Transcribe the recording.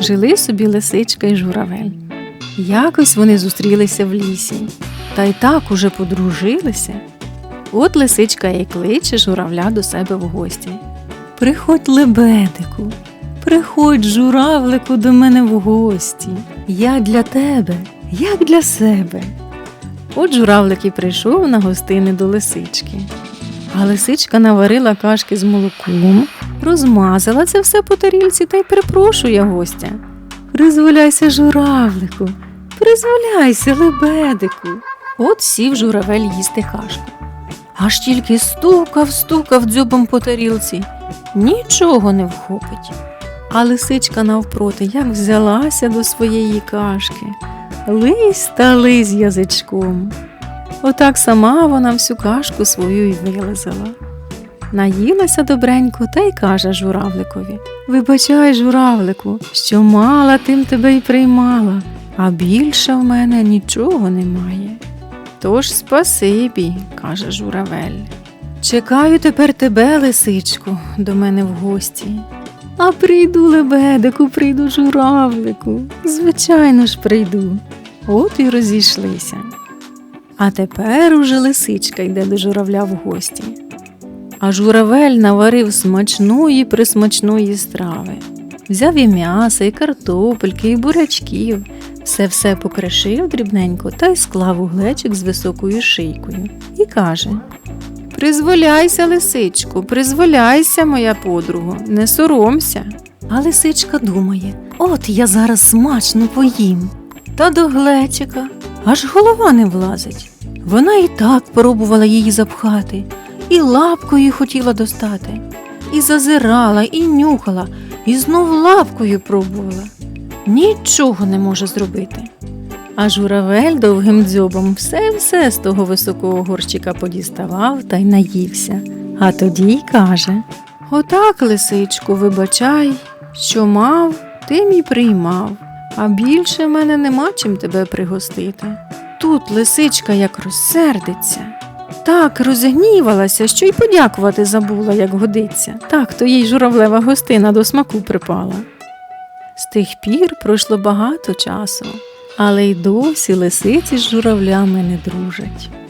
Жили собі лисичка і журавель. Якось вони зустрілися в лісі, та й так уже подружилися. От лисичка і кличе журавля до себе в гості. Приходь, лебедику, приходь, журавлику, до мене в гості. Я для тебе, як для себе. От журавлик і прийшов на гостини до лисички. А лисичка наварила кашки з молоком, розмазала це все по тарілці та й припрошує гостя. Призволяйся, журавлику, призволяйся, лебедику. От сів журавель їсти кашку. Аж тільки стукав, стукав дзьобом по тарілці, нічого не вхопить. А лисичка навпроти як взялася до своєї кашки, лись та лись язичком. Отак сама вона всю кашку свою й вилизала. Наїлася добренько та й каже журавликові Вибачай, журавлику, що мала, тим тебе й приймала, а більше в мене нічого немає. Тож спасибі, каже журавель. Чекаю тепер тебе, лисичку, до мене в гості. А прийду, лебедику, прийду журавлику. Звичайно ж прийду. От і розійшлися. А тепер уже лисичка йде до журавля в гості. А журавель наварив смачної присмачної страви. Взяв і м'яса, і картопельки, і бурячків, все все покришив дрібненько та й склав у глечик з високою шийкою і каже: Призволяйся, лисичку, призволяйся, моя подруго, не соромся. А лисичка думає: от я зараз смачно поїм. Та до глечика аж голова не влазить. Вона і так пробувала її запхати, і лапкою хотіла достати, і зазирала, і нюхала, і знов лапкою пробувала. Нічого не може зробити. А журавель довгим дзьобом все-все з того високого горщика подіставав та й наївся. А тоді й каже: Отак, лисичку, вибачай, що мав, тим і приймав, а більше мене нема чим тебе пригостити. Тут лисичка як розсердиться. Так розгнівалася, що й подякувати забула, як годиться. Так то їй журавлева гостина до смаку припала. З тих пір пройшло багато часу, але й досі лисиці з журавлями не дружать.